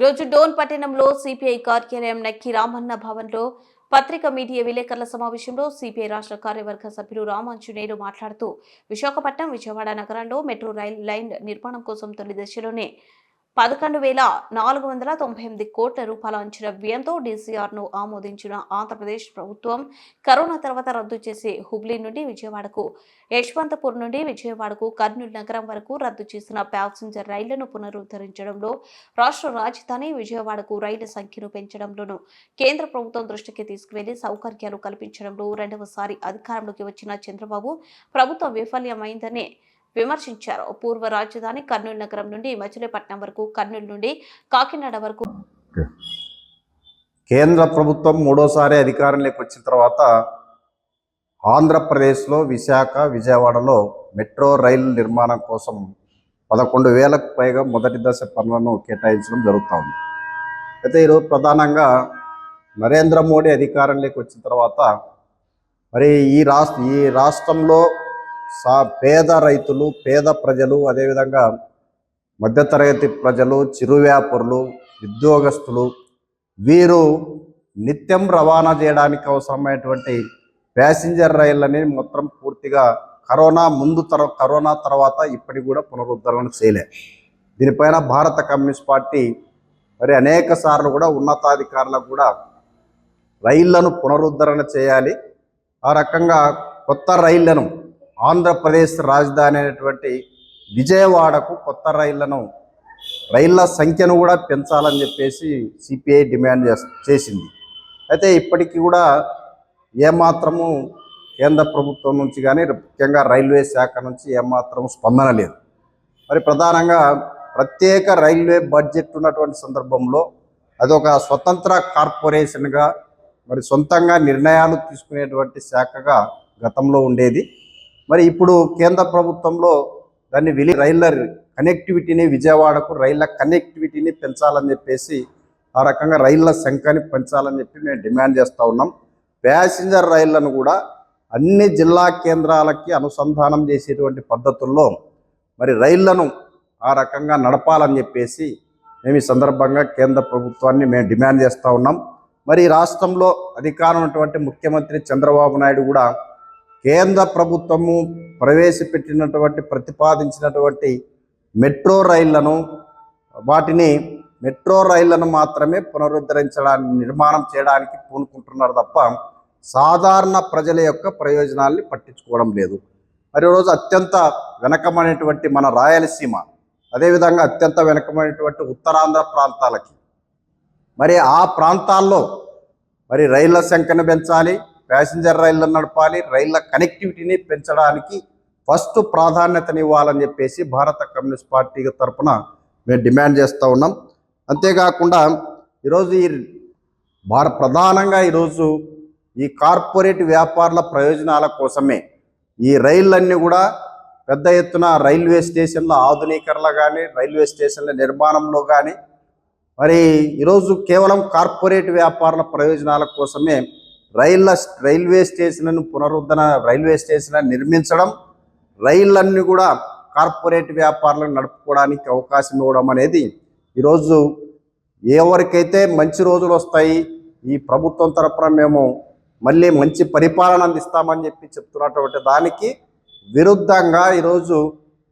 ఈరోజు డోన్ పట్టణంలో సిపిఐ కార్యాలయం నక్కి రామన్న భవన్లో పత్రిక మీడియా విలేకరుల సమావేశంలో సిపిఐ రాష్ట్ర కార్యవర్గ సభ్యులు రామాంజనేయులు మాట్లాడుతూ విశాఖపట్నం విజయవాడ నగరాల్లో మెట్రో రైల్ లైన్ నిర్మాణం కోసం తొలి దశలోనే పదకొండు వేల నాలుగు వందల తొంభై ఎనిమిది కోట్ల రూపాయల అంచనా వ్యయంతో డీసీఆర్ను ఆమోదించిన ఆంధ్రప్రదేశ్ ప్రభుత్వం కరోనా తర్వాత రద్దు చేసి హుబ్లీ నుండి విజయవాడకు యశ్వంతపూర్ నుండి విజయవాడకు కర్నూలు నగరం వరకు రద్దు చేసిన ప్యాసింజర్ రైళ్ళను పునరుద్ధరించడంలో రాష్ట్ర రాజధాని విజయవాడకు రైళ్ళ సంఖ్యను పెంచడంలోనూ కేంద్ర ప్రభుత్వం దృష్టికి తీసుకువెళ్ళి సౌకర్యాలు కల్పించడంలో రెండవసారి అధికారంలోకి వచ్చిన చంద్రబాబు ప్రభుత్వం విఫల్యమైందని విమర్శించారు. పూర్వ రాజధాని కర్నూలు నగరం నుండి మచిలీపట్నం వరకు కర్నూలు నుండి కాకినాడ వరకు కేంద్ర ప్రభుత్వం మూడోసారి అధికారంలోకి వచ్చిన తర్వాత ఆంధ్రప్రదేశ్లో విశాఖ విజయవాడలో మెట్రో రైలు నిర్మాణం కోసం పదకొండు వేలకు పైగా మొదటి దశ పనులను కేటాయించడం జరుగుతూ ఉంది. అయితే ఈరోజు ప్రధానంగా నరేంద్ర మోడీ అధికారంలోకి వచ్చిన తర్వాత మరి ఈ రాష్ట్ర ఈ రాష్ట్రంలో సా పేద రైతులు పేద ప్రజలు అదేవిధంగా మధ్యతరగతి ప్రజలు చిరు వ్యాపారులు ఉద్యోగస్తులు వీరు నిత్యం రవాణా చేయడానికి అవసరమైనటువంటి ప్యాసింజర్ రైళ్ళని మొత్తం పూర్తిగా కరోనా ముందు తర కరోనా తర్వాత ఇప్పటికి కూడా పునరుద్ధరణ చేయలే. దీనిపైన భారత కమ్యూనిస్ట్ పార్టీ మరి అనేక సార్లు కూడా ఉన్నతాధికారులకు కూడా రైళ్ళను పునరుద్ధరణ చేయాలి. ఆ రకంగా కొత్త రైళ్ళను ఆంధ్రప్రదేశ్ రాజధాని అయినటువంటి విజయవాడకు కొత్త రైళ్ళను రైళ్ళ సంఖ్యను కూడా పెంచాలని చెప్పేసి సిపిఐ డిమాండ్ చేసింది. అయితే ఇప్పటికీ కూడా ఏమాత్రము కేంద్ర ప్రభుత్వం నుంచి కానీ ముఖ్యంగా రైల్వే శాఖ నుంచి ఏమాత్రం స్పందన లేదు. మరి ప్రధానంగా ప్రత్యేక రైల్వే బడ్జెట్ ఉన్నటువంటి సందర్భంలో అదొక స్వతంత్ర కార్పొరేషన్గా మరి సొంతంగా నిర్ణయాలు తీసుకునేటువంటి శాఖగా గతంలో ఉండేది. మరి ఇప్పుడు కేంద్ర ప్రభుత్వంలో దాన్ని విలి రైళ్ళ కనెక్టివిటీని విజయవాడకు రైళ్ళ కనెక్టివిటీని పెంచాలని చెప్పేసి ఆ రకంగా రైళ్ళ సంఖ్యని పెంచాలని చెప్పి మేము డిమాండ్ చేస్తూ ఉన్నాం. ప్యాసింజర్ రైళ్ళను కూడా అన్ని జిల్లా కేంద్రాలకి అనుసంధానం చేసేటువంటి పద్ధతుల్లో మరి రైళ్ళను ఆ రకంగా నడపాలని చెప్పేసి మేము ఈ సందర్భంగా కేంద్ర ప్రభుత్వాన్ని మేము డిమాండ్ చేస్తూ ఉన్నాం. మరి రాష్ట్రంలో అధికారం ఉన్నటువంటి ముఖ్యమంత్రి చంద్రబాబు నాయుడు కూడా కేంద్ర ప్రభుత్వము ప్రవేశపెట్టినటువంటి ప్రతిపాదించినటువంటి మెట్రో రైళ్ళను వాటిని మెట్రో రైళ్ళను మాత్రమే పునరుద్ధరించడానికి నిర్మాణం చేయడానికి పూనుకుంటున్నారు తప్ప సాధారణ ప్రజల యొక్క ప్రయోజనాల్ని పట్టించుకోవడం లేదు. మరి రోజు అత్యంత వెనకమైనటువంటి మన రాయలసీమ అదేవిధంగా అత్యంత వెనకమైనటువంటి ఉత్తరాంధ్ర ప్రాంతాలకి. మరి ఆ ప్రాంతాల్లో మరి రైళ్ళ సంఖ్యను పెంచాలి ప్యాసింజర్ రైళ్ళు నడపాలి రైళ్ళ కనెక్టివిటీని పెంచడానికి ఫస్ట్ ప్రాధాన్యతనివ్వాలని చెప్పేసి భారత కమ్యూనిస్ట్ పార్టీ తరఫున మేము డిమాండ్ చేస్తూ ఉన్నాం. అంతేకాకుండా ఈరోజు ఈ భార ప్రధానంగా ఈరోజు ఈ కార్పొరేట్ వ్యాపారుల ప్రయోజనాల కోసమే ఈ రైళ్ళన్నీ కూడా పెద్ద ఎత్తున రైల్వే స్టేషన్ల ఆధునీకరణ కానీ రైల్వే స్టేషన్ల నిర్మాణంలో కానీ మరి ఈరోజు కేవలం కార్పొరేట్ వ్యాపారుల ప్రయోజనాల కోసమే రైళ్ళ రైల్వే స్టేషన్లను పునరుద్ధరణ రైల్వే స్టేషన్ నిర్మించడం రైళ్ళన్నీ కూడా కార్పొరేట్ వ్యాపారాలను నడుపుకోవడానికి అవకాశం ఇవ్వడం అనేది ఈరోజు ఎవరికైతే మంచి రోజులు వస్తాయి ఈ ప్రభుత్వం తరపున మేము మళ్ళీ మంచి పరిపాలన అందిస్తామని చెప్పి చెప్తున్నటువంటి దానికి విరుద్ధంగా ఈరోజు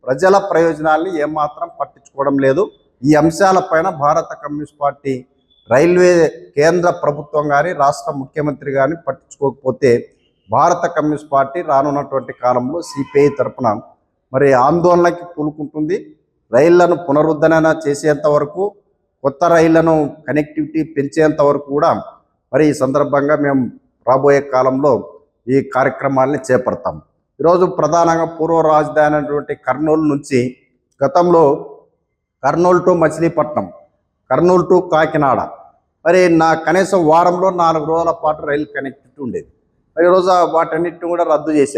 ప్రజల ప్రయోజనాల్ని ఏమాత్రం పట్టించుకోవడం లేదు. ఈ అంశాలపైన భారత కమ్యూనిస్ట్ పార్టీ రైల్వే కేంద్ర ప్రభుత్వం కానీ రాష్ట్ర ముఖ్యమంత్రి కానీ పట్టించుకోకపోతే భారత కమ్యూనిస్ట్ పార్టీ రానున్నటువంటి కాలంలో సిపిఐ తరపున మరి ఆందోళనకి పూనుకుంటుంది. రైళ్ళను పునరుద్ధరణ చేసేంత వరకు కొత్త రైళ్ళను కనెక్టివిటీ పెంచేంత వరకు కూడా మరి ఈ సందర్భంగా మేము రాబోయే కాలంలో ఈ కార్యక్రమాల్ని చేపడతాం. ఈరోజు ప్రధానంగా పూర్వ రాజధాని అయినటువంటి కర్నూలు నుంచి గతంలో కర్నూలు టు మచిలీపట్నం కర్నూలు టు కాకినాడ మరి నా కనీసం వారంలో నాలుగు రోజుల పాటు రైలు కనెక్టివిటీ ఉండేది. మరి ఈరోజు వాటన్నిటిని కూడా రద్దు చేశారు.